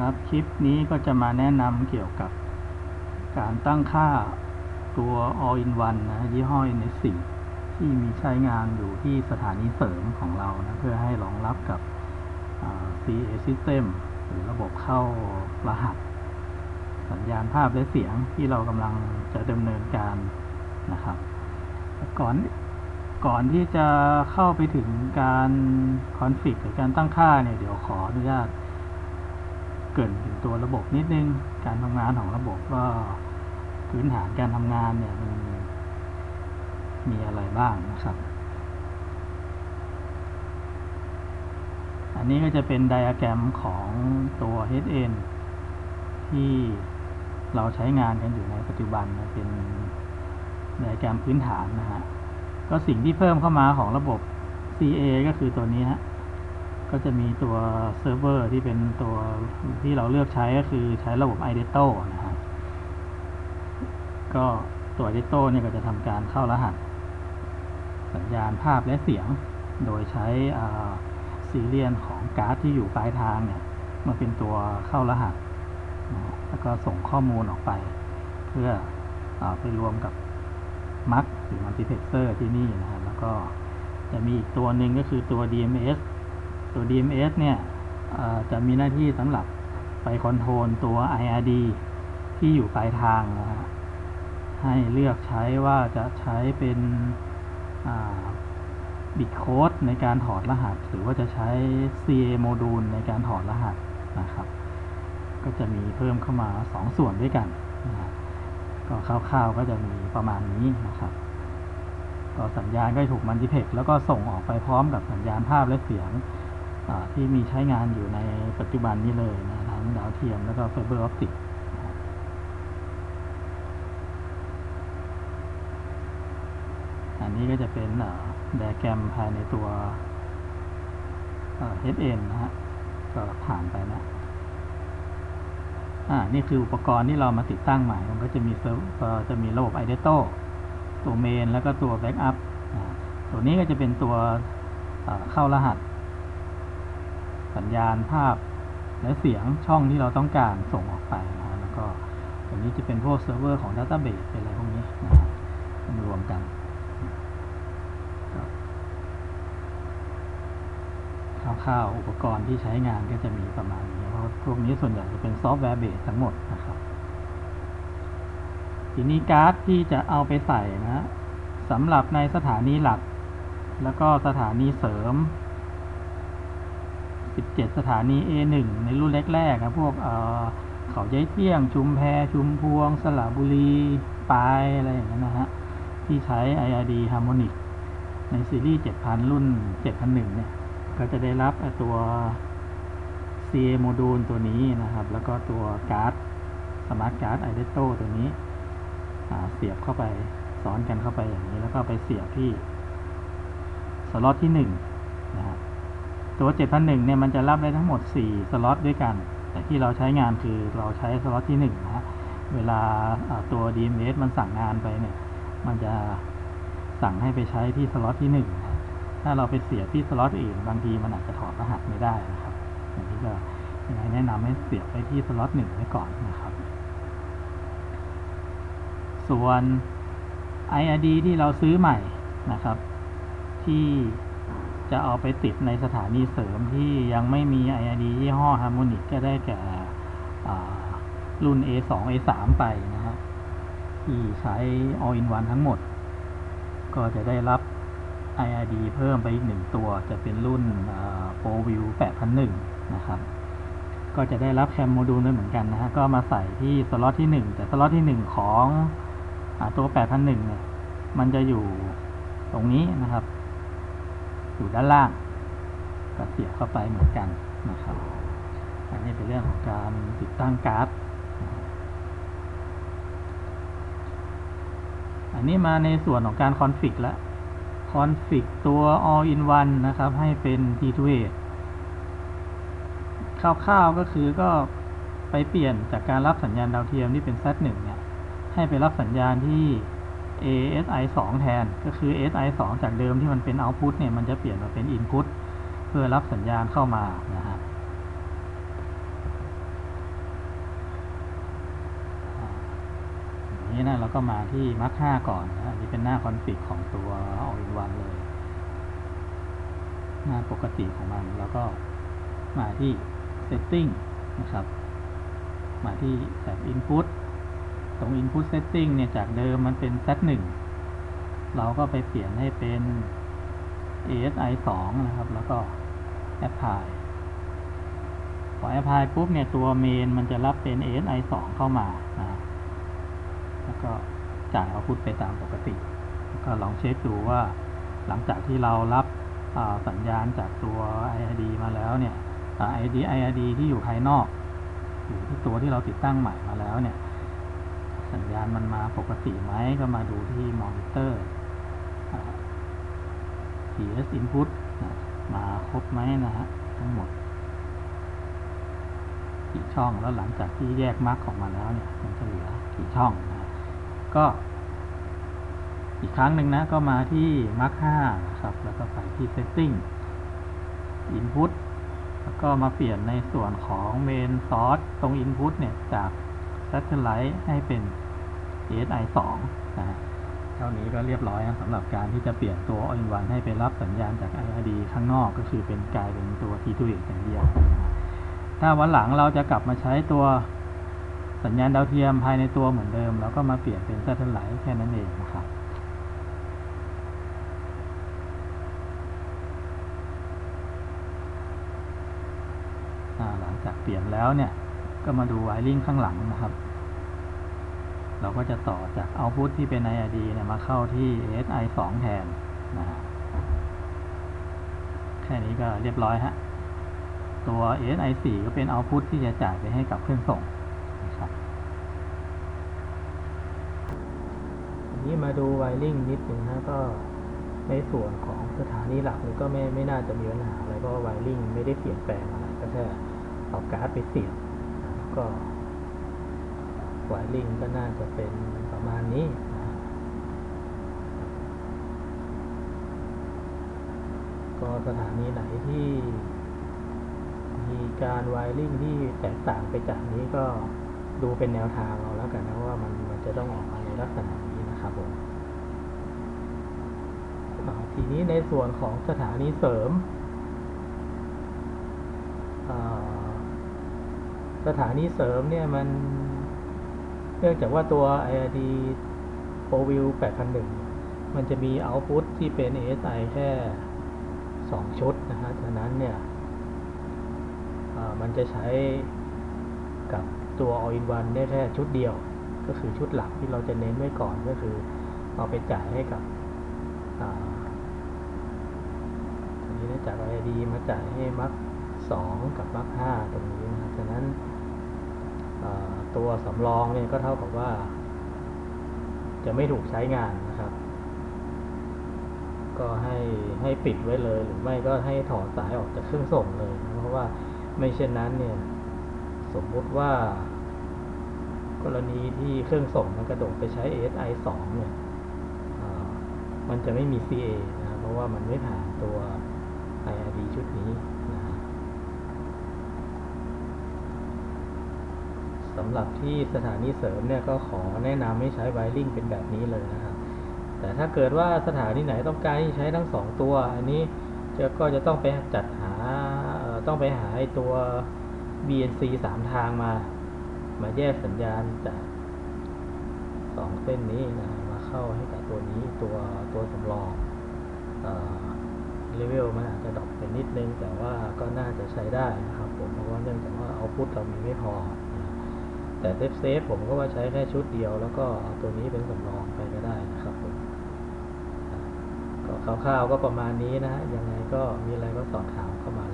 ครับคลิปนี้ก็จะมาแนะนำเกี่ยวกับการตั้งค่าตัว all in one นะยี่ห้อ NS4 ที่มีใช้งานอยู่ที่สถานีเสริมของเรานะเพื่อให้รองรับกับ CA system หรือระบบเข้ารหัส สัญญาณภาพและเสียงที่เรากำลังจะดำเนินการนะครับ ก่อนก่อนที่จะเข้าไปถึงการคอนฟิกหรือการตั้งค่าเนี่ยเดี๋ยวขออนุญาต เกรินถึงตัวระบบนิดนึง การทำงานของระบบก็พื้นฐานการทำงานเนี่ยมันมีอะไรบ้างนะครับ อันนี้ก็จะเป็นไดอะแกรมของตัว HN ที่เราใช้งานกันอยู่ในปัจจุบันนะเป็นไดอะแกรมพื้นฐานนะฮะ ก็สิ่งที่เพิ่มเข้ามาของระบบ CA ก็คือตัวนี้ฮะ ก็จะมีตัวเซิร์ฟเวอร์ที่เป็นตัวที่เราเลือกใช้ก็คือใช้ระบบ i d e t o นะฮะก็ตัว i d e t o เนี่ยก็จะทำการเข้ารหัส สัญญาณภาพและเสียง โดยใช้ซีเรียนของการ์ดที่อยู่ปลายทางเนี่ยมาเป็นตัวเข้ารหัส แล้วก็ส่งข้อมูลออกไป เพื่ออไปรวมกับมักหรือมัลติเพ e เซอร์ที่นี่นะฮะแล้วก็จะมีอีกตัวหนึ่งก็คือตัว DMS ตัว DMS เนี่ยจะมีหน้าที่สำหรับไปคอนโทรลตัว IRD ที่อยู่ปลายทางนะฮะให้เลือกใช้ว่าจะใช้เป็นบิตโค้ดในการถอดรหัส หรือว่าจะใช้ CA โมดูลในการถอดรหัสนะครับ ก็จะมีเพิ่มเข้ามา 2 ส่วนด้วยกันนะก็คร่าวๆก็จะมีประมาณนี้นะครับก็สัญญาณก็ถูกมันติเพกแล้วก็ส่งออกไปพร้อมกับสัญญาณภาพและเสียง ที่มีใช้งานอยู่ในปัจจุบันนี้เลยนะทั้งดาวเทียมแล้วก็ไฟเบอร์ออปติกอันนี้ก็จะเป็นไดแกรมภายในตัวเอ่อ HN นะฮะก็ผ่านไปนะอ่า นี่คืออุปกรณ์ที่เรามาติดตั้งใหม่ มันก็จะมีเซิร์ฟเอ่อจะมีระบบ i d e t o ตัวเมนแล้วก็ตัว Backup ตัวนี้ก็จะเป็นตัวเข้ารหัส สัญญาณภาพและเสียงช่องที่เราต้องการส่งออกไปนะแล้วก็ตัวนี้จะเป็นพวกเซิร์ฟเวอร์ของ Database เป็นอะไรพวกนี้นะฮะมารวมกันคร่าวๆอุปกรณ์ที่ใช้งานก็จะมีประมาณนี้เพราะพวกนี้ส่วนใหญ่จะเป็นซอฟต์แวร์เบสทั้งหมดนะครับ ทีนี้การ์ดที่จะเอาไปใส่นะสำหรับในสถานีหลัก แล้วก็สถานีเสริม 17 สถานี A1 ในรุ่นแรกๆนะพวกเขาย้ายเตี้ยง ชุมแพ ชุมพวง สระบุรีปายอะไรอย่างเงี้ยนะฮะ ที่ใช้ IRD Harmonic ในซีรีส์ 7000 รุ่น 7001 เนี่ย ก็จะได้รับตัว CA โมดูลตัวนี้นะครับ แล้วก็ตัวการ์ดสมาร์ทการ์ดไอเดโตตัวนี้เสียบเข้าไปซ้อนกันเข้าไปอย่างนี้ แล้วก็ไปเสียบที่สล็อตที่1นะครับ ตัว 7001เนี่ยมันจะรับได้ทั้งหมด 4 สล็อตด้วยกัน แต่ที่เราใช้งานคือเราใช้สล็อตที่1นะฮะเวลาตัว DMS มันสั่งงานไปเนี่ย มันจะสั่งให้ไปใช้ที่สล็อตที่1นะถ้าเราไปเสียบที่สล็อตอื่น บางทีมันอาจจะถอดรหัสไม่ได้นะครับอย่างนี้ก็ยังไงแนะนำให้เสียบไปที่สล็อตหนึ่งไว้ก่อนนะครับ ส่วน IRD ที่เราซื้อใหม่นะครับ ที่ จะเอาไปติดในสถานีเสริมที่ยังไม่มี IRD ยี่ห้อ Harmonic ก็ได้แก่อ่ารุ่น A2 A3 ไปนะฮะที่ใช้ All in One ทั้งหมด ก็จะได้รับ IRD เพิ่มไปอีกหนึ่งตัวจะเป็นรุ่น ProView 8001 นะครับ ก็จะได้รับแคมโมดูลด้วยเหมือนกันนะฮะก็มาใส่ที่สล็อตที่ 1 แต่สล็อตที่ 1 ของอตัว 8001 เนี่ย มันจะอยู่ตรงนี้นะครับ อยู่ด้านล่าง ก็เสียบเข้าไปเหมือนกันนะครับ อันนี้เป็นเรื่องของการติดตั้งการ์ดอันนี้มาในส่วนของการคอนฟิกแล้วคอนฟิกตัว all in one นะครับ ให้เป็น T2A คร่าวๆก็คือก็ไปเปลี่ยนจากการรับสัญญาณดาวเทียมที่เป็น Z1 เนี่ย ให้ไปรับสัญญาณที่ ASI 2 แทน ก็คือ ASI 2 จากเดิมที่มันเป็น output เนี่ย มันจะเปลี่ยนมาเป็น input เพื่อรับสัญญาณเข้ามานะครับนี้นะเราก็มาที่ Mark 5ก่อนนะอันนี้เป็นหน้าคอนฟิกของตัว All in One เลย หน้าปกติของมัน แล้วก็มาที่ Setting นะครับ มาที่แบบ Input ตรง Input Setting เนี่ย จากเดิมมันเป็น Z1 เราก็ไปเปลี่ยนให้เป็น ASI 2นะครับ แล้วก็ Apply พอ Apply ปุ๊บเนี่ย ตัวเมนมันจะรับเป็น ASI 2เข้ามานะแล้วก็จ่ายเอาพุทไปตามปกติก็ลองเช็คดูว่าหลังจากที่เรารับสัญญาณจากตัว IID มาแล้วเนี่ย ID IID ที่อยู่ภายนอก อยู่ที่ตัวที่เราติดตั้งใหม่มาแล้วเนี่ย สัญญาณมันมาปกติไหมก็มาดูที่มอนิเตอร์ TS input นะมาครบไหมนะฮะทั้งหมดกี่ช่องแล้วหลังจากที่แยกมาร์กออกมาแล้วเนี่ยมันจะเหลือกี่ช่องนะก็อีกครั้งหนึ่งนะ ก็มาที่มาร์ก5นะครับ แล้วก็ไปที่ setting input แล้วก็มาเปลี่ยนในส่วนของ main source ตรง input เนี่ย จาก satellite ให้เป็น ASI 2นะเท่านี้ก็เรียบร้อยนะสำหรับการที่จะเปลี่ยนตัว all in one ให้ไปรับสัญญาณจาก IRD ข้างนอกก็คือเป็นกลายเป็นตัว T2X อย่างเดียว ถ้าวันหลังเราจะกลับมาใช้ตัวสัญญาณดาวเทียมภายในตัวเหมือนเดิม แล้วก็มาเปลี่ยนเป็น satellite แค่นั้นเองนะครับหลังจากเปลี่ยนแล้วเนี่ย ก็มาดูไวริ่งข้างหลังนะครับ เราก็จะต่อจากเอาพุทที่เป็น IRD เนี่ยมาเข้าที่ SI 2แทนนะฮะแค่นี้ก็เรียบร้อยฮะ ตัว SI 4ก็เป็นเอาพุทที่จะจ่ายไปให้กับเครื่องส่งนะครับนี้มาดูไวริ่งนิดหนึ่งนะก็ในส่วนของสถานีหลักนี่ก็ไม่ไม่น่าจะมีปัญหาอะไรเพราะว่าไวริ่งไม่ได้เปลี่ยนแปลงอะไรก็แค่เอาการ์ดไปเสียบ แล้วก็ไวริ่งก็น่าจะเป็นประมาณนี้นะก็สถานีไหนที่มีการไวริ่งที่แตกต่างไปจากนี้ก็ดูเป็นแนวทางเราแล้วกันนะว่ามันมันจะต้องออกมาในลักษณะนี้นะครับผมทีนี้ในส่วนของสถานีเสริม สถานีเสริมเนี่ยมัน เนื่องจากว่าตัว IRD p r o v i e w 8001 มันจะมี output ที่เป็น ASI แค่ 2 ชุดนะฮะฉะนั้นเนี่ยมันจะใช้กับตัว all in one ได้แค่ชุดเดียว ก็คือชุดหลักที่เราจะเน้นไว้ก่อนก็คือเอาไปจ่ายให้กับอันนี้จาก IRD มาจ่ายให้มัก2กับมัก5ตรงนี้นะฉะนั้น ตัวสำรองเนี่ยก็เท่ากับว่า จะไม่ถูกใช้งานนะครับ ก็ให้ให้ปิดไว้เลย หรือไม่ก็ให้ถอดสายออกจากเครื่องส่งเลยนะเพราะว่าไม่เช่นนั้นเนี่ย สมมติว่า กรณีที่เครื่องส่งมันกระโดดไปใช้ ASI 2เนี่ยมันจะไม่มี CA นะเพราะว่ามันไม่ผ่านตัว IRD ชุดนี้นะ สำหรับที่สถานีเสริมเนี่ยก็ขอแนะนำให้ใช้ไวริ่งเป็นแบบนี้เลยนะครับแต่ถ้าเกิดว่าสถานีไหนต้องการใช้ทั้งสองตัว อันนี้จะก็จะต้องไปจัดหาต้องไปหาตัว BNC สามทางมา มาแยกสัญญาณจากสองเส้นนี้นะมาเข้าให้กับตัวนี้ตัวตัวสำรองเลเวลมันอาจจะดรอปไปนิดนึง แต่ว่าก็น่าจะใช้ได้นะครับผมเพราะว่าเนื่องจากว่าเอาพุทเรามีไม่พอ แต่เซฟเซฟผมก็ว่าใช้แค่ชุดเดียว แล้วก็เอาตัวนี้เป็นสำรองไปก็ได้นะครับผมก็คร่าวๆก็ประมาณนี้นะฮะยังไงก็มีอะไรก็สอบถามเข้ามา